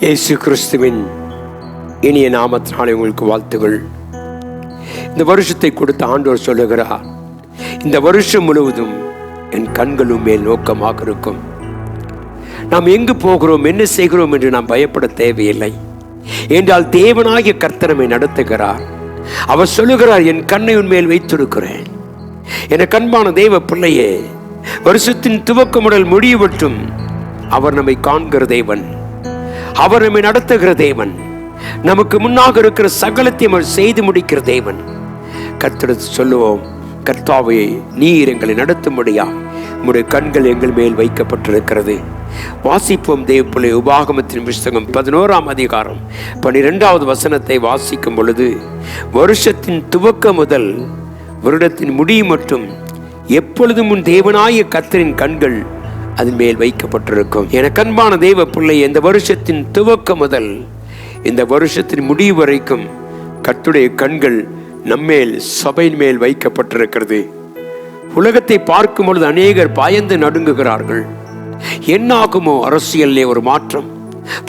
இயேசு கிறிஸ்துவின் இனிய நாமத்தினாலே உங்களுக்கு வாழ்த்துகள். இந்த வருஷத்தை கொடுத்த ஆண்டோர் சொல்லுகிறார் இந்த வருஷம் முழுவதும் என் கண்களும் மேல் நோக்கமாக இருக்கும். நாம் எங்கு போகிறோம் என்ன செய்கிறோம் என்று நாம் பயப்பட தேவையில்லை. என்றால் தேவனாகிய கர்த்தனமை நடத்துகிறார். அவர் சொல்லுகிறார் என் கண்ணை உன்மேல் வைத்திருக்கிறேன். என கண்பான தேவ பிள்ளையே வருஷத்தின் துவக்க முதல் முடியவற்றும் அவர் நம்மை காண்கிற தேவன். அவர் நம்மை நடத்துகிற தேவன். நமக்கு முன்னாக இருக்கிற சகலத்தையும் அவர் செய்து முடிக்கிற தேவன். கர்த்தருக்கு சொல்லுவோம் கர்த்தாவையை நீர் எங்களை நடத்தும்படியா? உம்முடைய கண்கள் எங்கள் மேல் வைக்கப்பட்டிருக்கிறது. வாசிப்போம் தேவப்பிள்ளை உபாகமத்தின் புஸ்தகம் பதினோராம் அதிகாரம் பனிரெண்டாவது வசனத்தை வாசிக்கும் பொழுது வருஷத்தின் துவக்க முதல் வருடத்தின் முடி மட்டும் எப்பொழுதும் உன் தேவனாய கர்த்தரின் கண்கள் அதன் மேல் வைக்கப்பட்டிருக்கும். என கண்பான தெய்வ பிள்ளை இந்த வருஷத்தின் துவக்கம் முதல் இந்த வருஷத்தின் முடிவு வரைக்கும் கர்த்துடைய கண்கள் நம்மேல் சபையின் மேல் வைக்கப்பட்டிருக்கிறது. உலகத்தை பார்க்கும் பொழுது அநேகர் பயந்து நடுங்குகிறார்கள். என்னாகுமோ அரசியலிலே ஒரு மாற்றம்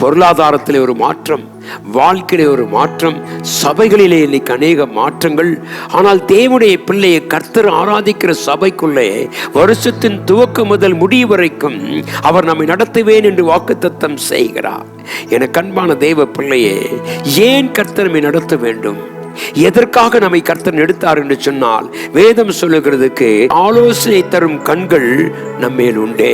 பொருளாதாரத்திலே ஒரு மாற்றம் வாழ்க்கையிலே ஒரு மாற்றம் சபைகளிலே இன்னைக்கு அநேக மாற்றங்கள். ஆனால் தேவனுடைய பிள்ளையை கர்த்தர் ஆராதிக்கிற சபைக்குள்ளே வருஷத்தின் துவக்கம் முதல் முடிவு வரைக்கும் அவர் நம்மை நடத்துவேன் என்று வாக்குத்தத்தம் செய்கிறார். என கண்பான தேவ பிள்ளையே ஏன் கர்த்தர் நம்மை நடத்த வேண்டும்? எதற்காக நம்மை கர்த்தர் எடுத்தார் என்று சொன்னால் வேதம் சொல்லுகிறதுக்கு ஆலோசனை தரும் கண்கள் நம்மேல் உண்டே.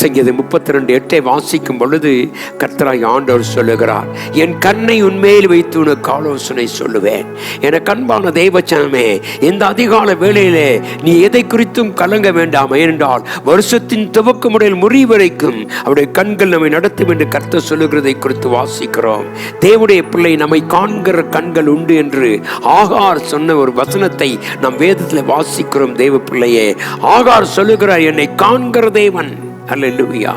சங்கீத முப்பத்தி ரெண்டு எட்டை வாசிக்கும் பொழுது கர்த்தராய் ஆண்டவர் சொல்லுகிறார் என் கண்ணை உண்மையில் வைத்து உனக்கு ஆலோசனை சொல்லுவேன். என கண்பான தெய்வச்சனமே இந்த அதிகால வேளையிலே நீ எதை குறித்தும் கலங்க வேண்டாம்? ஏனென்றால் வருஷத்தின் துவக்க முறையில் முறி வரைக்கும் அவருடைய கண்கள் நம்மை நடத்தும் என்று கர்த்தர் சொல்லுகிறதை குறித்து வாசிக்கிறோம். தேவனுடைய பிள்ளை நம்மை காண்கிற கண்கள் உண்டு என்று ஆகார் சொன்ன ஒரு வசனத்தை நம் வேதத்தில் வாசிக்கிறோம் தேவ பிள்ளையே. ஆகார் சொல்லுகிறார் என்னை காண்கிற தேவன் அல்லா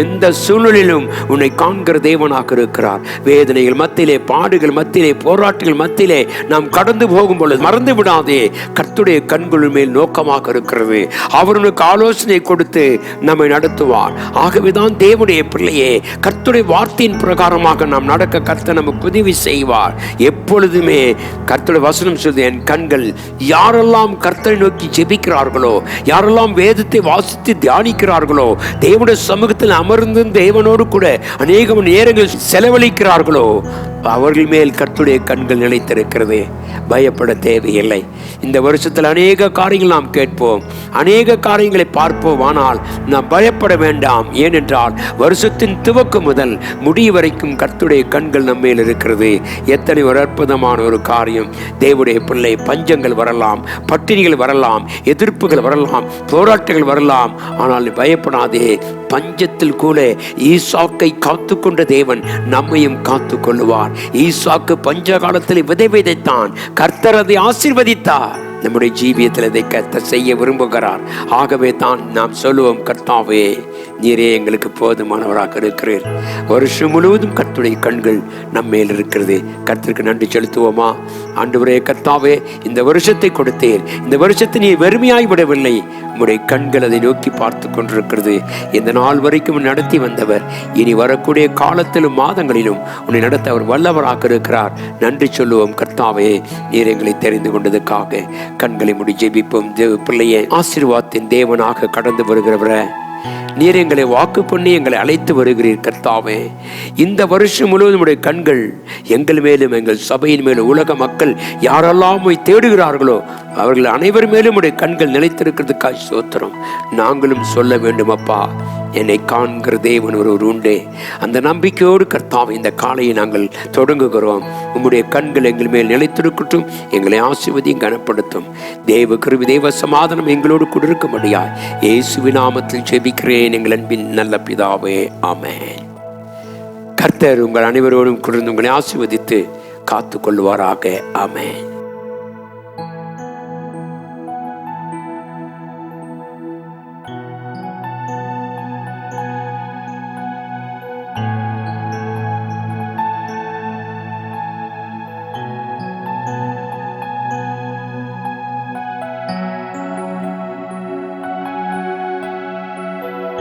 எந்த சூழ்நிலையிலும் உன்னை காண்கிற தேவனாக இருக்கிறார். வேதனைகள் மத்தியிலே பாடுகள் மத்தியிலே போராட்டங்கள் மத்தியிலே நாம் கடந்து போகும் பொழுது மறந்து விடாதே. கர்த்துடைய கண்களின் மேல் நோக்கமாக இருக்கிறது. அவர் உனக்கு ஆலோசனை கொடுத்து நம்மை நடத்துவார். ஆகவேதான் தேவனுடைய பிள்ளையே கர்த்துடைய வார்த்தையின் பிரகாரமாக நாம் நடக்க கர்த்த நமக்கு உதவி செய்வார். எப்பொழுதுமே கர்த்தருடைய வசனம் சொல்லுது என் கண்கள் யாரெல்லாம் கர்த்தரை நோக்கி ஜெபிக்கிறார்களோ யாரெல்லாம் வேதத்தை வாசித்து தியானிக்கிறார்களோ தேவனுடைய சமூகத்தில் அமர்ந்தும் தேவனோடு கூட அநேக நேரங்கள் செலவழிக்கிறார்களோ அவர்கள் மேல் கர்த்துடைய கண்கள் நிலைத்திருக்கிறது. பயப்பட தேவையில்லை. இந்த வருஷத்தில் அநேக காரியங்கள் நாம் கேட்போம். அநேக காரியங்களை பார்ப்போம். ஆனால் நாம் பயப்பட வேண்டாம். ஏனென்றால் வருஷத்தின் துவக்கம் முதல் முடிவு வரைக்கும் கர்த்துடைய கண்கள் நம்ம மேல் இருக்கிறது. எத்தனை ஒரு அற்புதமான ஒரு காரியம். தேவனுடைய பிள்ளை பஞ்சங்கள் வரலாம் பட்டினிகள் வரலாம் எதிர்ப்புகள் வரலாம் போராட்டங்கள் வரலாம். ஆனால் பயப்படாதே. பஞ்சத்தில் கூட ஈசாக்கை காத்து கொண்ட தேவன் நம்மையும் காத்து கொள்ளுவார் ஈசாக்கு பஞ்ச காலத்தில் விதை விதைத்தான். கர்த்தர் அதை ஆசீர்வதித்தார். நம்முடைய ஜீவியத்தில் இதை கர்த்தர் செய்ய விரும்புகிறார். ஆகவே தான் நாம் சொல்லுவோம் கர்த்தாவே நீரே எங்களுக்கு போதுமானவராக இருக்கிறீர். வருஷம் முழுவதும் கத்துடைய கண்கள் நம்ம மேல் இருக்கிறது. கர்த்தருக்கு நன்றி செலுத்துவோமா? ஆண்டு கர்த்தாவே இந்த வருஷத்தை கொடுத்தேன் இந்த வருஷத்தை நீ வெறுமையாய் விடவில்லை. உம்முடைய கண்கள் அதை நோக்கி பார்த்து கொண்டிருக்கிறது. இந்த நாள் வரைக்கும் நடத்தி வந்தவர் இனி வரக்கூடிய காலத்திலும் மாதங்களிலும் உன்னை நடத்த அவர் வல்லவராக இருக்கிறார். நன்றி சொல்லுவோம் கர்த்தாவே நீர் எங்களை தெரிந்து கொண்டதுக்காக. கண்களை முடி ஜெபிப்போம். தேவ பிள்ளையை ஆசீர்வாதத்தின் தேவனாக கடந்து வருகிறவரை. நீர் எங்களை வாக்கு பண்ணி எங்களை அழைத்து வருகிறீர் கர்த்தாவே. இந்த வருஷம் முழுவதும் உடைய கண்கள் எங்கள் மேலும் எங்கள் சபையின் மேலும் உலக மக்கள் யாரெல்லாம் போய் தேடுகிறார்களோ அவர்கள் அனைவர் மேலும் உடைய கண்கள் நிலைத்திருக்கிறதுக்காய் சோத்திரம் நாங்களும் சொல்ல வேண்டும் அப்பா என்னை காண்கிற தேவன் ஒருவர் உண்டே. அந்த நம்பிக்கையோடு கர்த்தாவை இந்த காலையை நாங்கள் தொடங்குகிறோம். உம்முடைய கண்கள் எங்கள் மேல் நிலைத்திருக்கட்டும் எங்களை ஆசிர்வதியும் கனப்படுத்தும். தேவ கருவி தேவ சமாதானம் எங்களோடு கூட இருக்கும்படியா இயேசுவி நாமத்தில் ஜெபிக்கிறேன் எங்கள் அன்பின் நல்ல பிதாவே. ஆமென். கர்த்தர் உங்கள் அனைவரோடும் குளிர்ந்து உங்களை ஆசிர்வதித்து காத்து கொள்வாராக ஆமேன்.